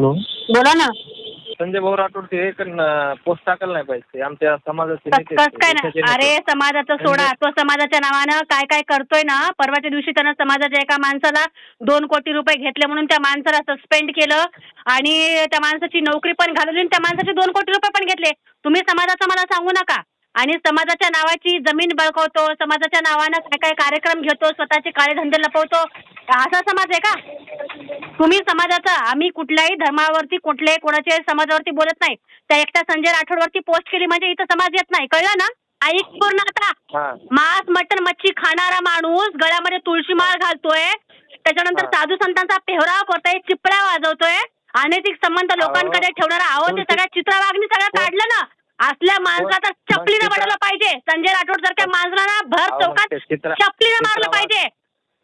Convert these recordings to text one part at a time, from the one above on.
Hello. बोला ना. संजय भाऊ राठोड ते एक पोस्ट टाकायला नाही पाहिजे. ते आमच्या समाजाचे कस नेते कस आहेत, काय देशाचे ना नेते. अरे समाजाचं सोडा. तो समाजाच्या नावानं काय काय करतोय ना परवाच्या दिवशी त्यानं समाजाच्या एका माणसाला दोन कोटी रुपये घेतले म्हणून त्या माणसाला सस्पेंड केलं आणि त्या माणसाची नोकरी पण घालवली आणि त्या माणसाचे दोन कोटी रुपये पण घेतले. तुम्ही समाजाचं मला सांगू नका. आणि समाजाच्या नावाची जमीन बळकवतो समाजाच्या नावानं काय काय कार्यक्रम घेतो स्वतःचे काळे धंदे लपवतो असा समाज आहे का? तुम्ही समाजाचा आम्ही कुठल्याही धर्मावरती कुठल्याही कोणाच्याही समाजावरती बोलत नाही. त्या एकट्या संजय राठोडवरती पोस्ट केली म्हणजे इथं समाज येत नाही. कळलं ना? ऐक पूर्ण आता. हा. मांस मटण मच्छी खाणारा माणूस गळ्यामध्ये तुळशी माळ घालतोय. त्याच्यानंतर हा. साधू संतांचा पेहराव करतोय चिपळ्या वाजवतोय. अनैतिक संबंध लोकांकडे ठेवणारा आहो ते सगळ्या चित्रावागणी सगळं कोण- काढलं ना. असल्या माणसाचा मग चपलीनं वाढवलं पाहिजे. संजय राठोड सारख्या माणसाला भर चौकात चपलीनं मारलं पाहिजे.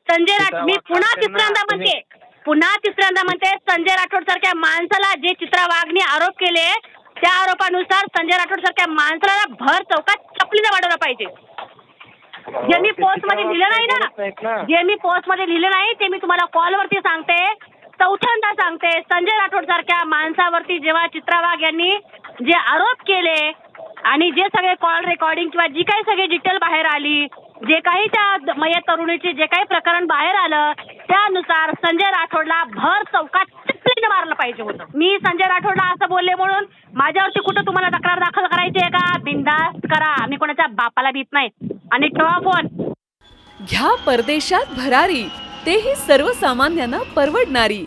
संजय राठोड. मी पुन्हा तिसऱ्यांदा म्हणते. पुन्हा तिसऱ्यांदा म्हणते संजय राठोड सारख्या माणसाला जे चित्रा वाघने आरोप केले त्या आरोपानुसार संजय राठोड सारख्या माणसाला भर चौकात चपलीनं वाढवलं पाहिजे. जे मी पोस्टमध्ये लिहिलं नाही ना. जे मी पोस्टमध्ये लिहिलं नाही ते मी तुम्हाला कॉलवरती सांगते. चौथ्यांदा सांगते संजय राठोड सारख्या माणसावरती जेव्हा चित्रा वाघ यांनी जे आरोप केले आणि जे सगळे कॉल रेकॉर्डिंग किंवा जी काही सगळी डिटेल बाहेर आली जे काही त्या द- मयत तरुणीचे जे काही प्रकरण बाहेर आलं त्यानुसार संजय राठोडला भर चौकात चिपलीने मारलं पाहिजे होतं. मी संजय राठोडला असं बोलले म्हणून माझ्यावरती कुठं तुम्हाला तक्रार दाखल करायची आहे का? बिंदास्त करा. मी कोणाच्या बापाला भीत नाही. आणि ठेवा फोन घ्या परदेशात भरारी. तेही सर्वसामान्यांना परवडणारी.